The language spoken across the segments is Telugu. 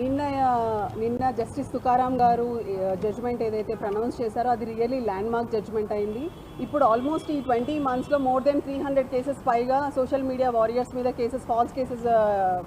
నిన్న నిన్న జస్టిస్ తుకారాం గారు జడ్జ్మెంట్ ఏదైతే ప్రనౌన్స్ చేశారో అది రియల్లీ ల్యాండ్ మార్క్ జడ్జ్మెంట్ అయింది. ఇప్పుడు ఆల్మోస్ట్ ఈ ట్వంటీ మంత్స్లో more than three hundred cases పైగా సోషల్ మీడియా వారియర్స్ మీద కేసెస్ ఫాల్స్ కేసెస్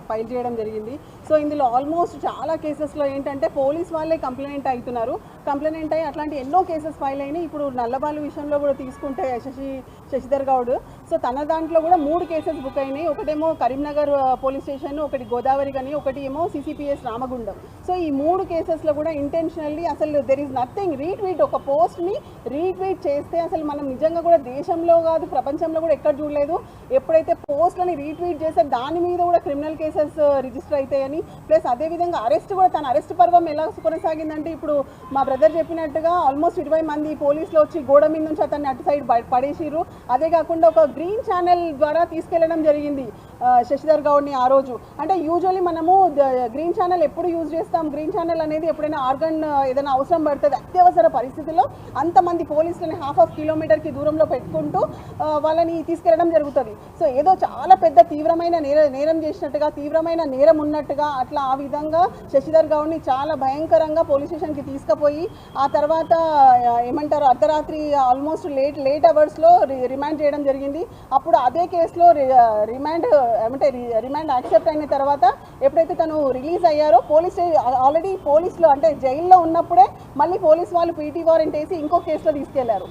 ఫైల్ చేయడం జరిగింది. సో ఇందులో ఆల్మోస్ట్ చాలా కేసెస్లో ఏంటంటే పోలీస్ వాళ్ళే కంప్లైంట్ అవుతున్నారు కంప్లైంట్ అయ్యి అట్లాంటి ఎన్నో కేసెస్ ఫైల్ అయినాయి. ఇప్పుడు నల్లబాలు విషయంలో కూడా తీసుకుంటే శశి శశిధర్ గౌడ్ సో తన దాంట్లో కూడా మూడు కేసెస్ బుక్ అయినాయి. ఒకటేమో కరీంనగర్ పోలీస్ స్టేషన్ ఒకటి గోదావరి కానీ ఒకటి ఏమో సిసిపిఎస్ రామగుండం. సో ఈ మూడు కేసెస్లో కూడా ఇంటెన్షనల్లీ అసలు దెర్ ఈజ్ నథింగ్ రీట్వీట్ ఒక పోస్ట్ని రీట్వీట్ చేస్తే అసలు మనం నిజంగా కూడా దేశంలో కాదు ప్రపంచంలో కూడా ఎక్కడ చూడలేదు. ఎప్పుడైతే పోస్ట్లని రీట్వీట్ చేస్తే దాని మీద కూడా క్రిమినల్ కేసెస్ రిజిస్టర్ అవుతాయని. ప్లస్ అదేవిధంగా అరెస్ట్ కూడా తన అరెస్ట్ పర్వం ఎలా కొనసాగిందంటే ఇప్పుడు మా బ్రదర్ చెప్పినట్టుగా ఆల్మోస్ట్ ఇరవై మంది పోలీసులు వచ్చి గోడ మీద నుంచి అతన్ని అటు సైడ్ పడేసిరు అదే కాకుండా ఒక గ్రీన్ ఛానల్ ద్వారా తీసుకెళ్ళడం జరిగింది. శశిధర్ గౌడ్ని ఆ రోజు. అంటే యూజువల్లీ మనము గ్రీన్ ఛానల్ ఎప్పుడు యూజ్ చేస్తాం? గ్రీన్ ఛానల్ అనేది ఎప్పుడైనా ఆర్గన్ ఏదైనా అవసరం పడుతుంది అత్యవసర పరిస్థితిలో అంతమంది పోలీసులని హాఫ్ ఆఫ్ కిలోమీటర్కి దూరంలో పెట్టుకుంటూ వాళ్ళని తీసుకెళ్ళడం జరుగుతుంది. సో ఏదో చాలా పెద్ద తీవ్రమైన నేర నేరం చేసినట్టుగా తీవ్రమైన నేరం ఉన్నట్టుగా అట్లా ఆ విధంగా శశిధర్ గౌడ్ని చాలా భయంకరంగా పోలీస్ స్టేషన్కి తీసుకుపోయి ఆ తర్వాత ఏమంటారు అర్ధరాత్రి ఆల్మోస్ట్ లేట్ లేట్ అవర్స్లో రిమాండ్ చేయడం జరిగింది. అప్పుడు అదే కేసులో రిమాండ్ ఏమంటే రిమాండ్ యాక్సెప్ట్ అయిన తర్వాత ఎప్పుడైతే తను రిలీజ్ అయ్యారో పోలీస్ ఆల్రెడీ పోలీసులో అంటే జైల్లో ఉన్నప్పుడే మళ్ళీ పోలీస్ వాళ్ళు పీటీ వారెంట్ వేసి ఇంకో కేసులో తీసుకెళ్ళారు.